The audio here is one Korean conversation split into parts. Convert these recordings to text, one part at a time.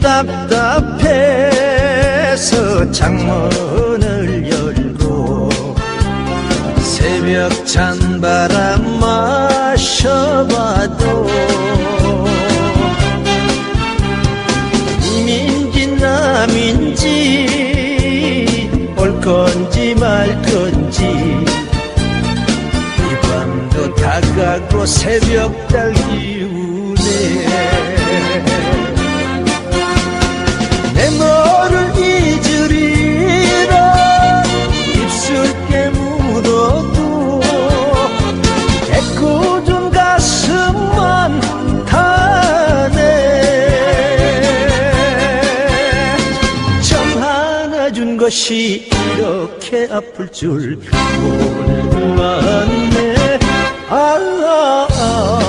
답답해서 창문을 열고 새벽 찬 바람 마셔봐도 이민지 남인지 올 건지 말 건지 이 밤도 다가고 새벽 달 기우네 것이 이렇게 아플 줄 몰랐네 아, 아,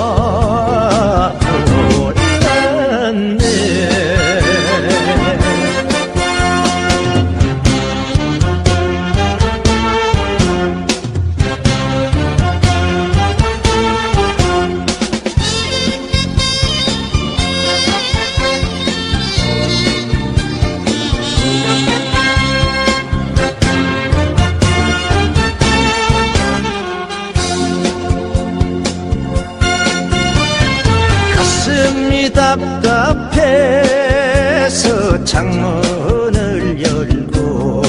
답답해서 창문을 열고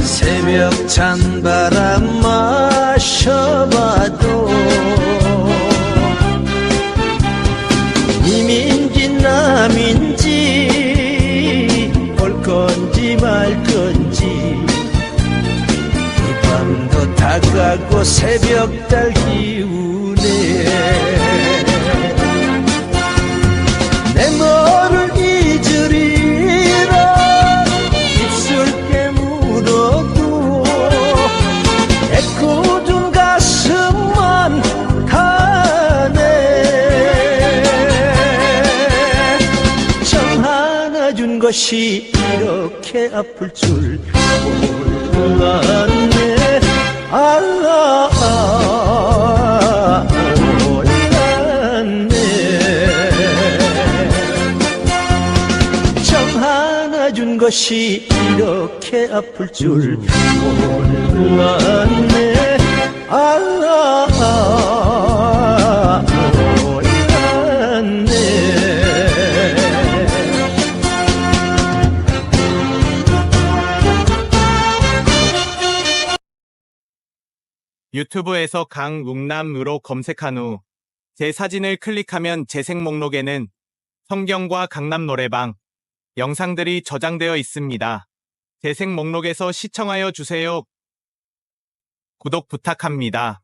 새벽 찬 바람 마셔봐도 이민지 남인지 올 건지 말 건지 이 밤도 다가고 새벽 달 기우 준 것이 이렇게 아플 줄 몰랐네. 아, 아, 몰랐네. 점 하나 준 것이 이렇게 아플 줄 몰랐네 유튜브에서 강웅남으로 검색한 후 제 사진을 클릭하면 재생 목록에는 성경과 강남 노래방 영상들이 저장되어 있습니다. 재생 목록에서 시청하여 주세요. 구독 부탁합니다.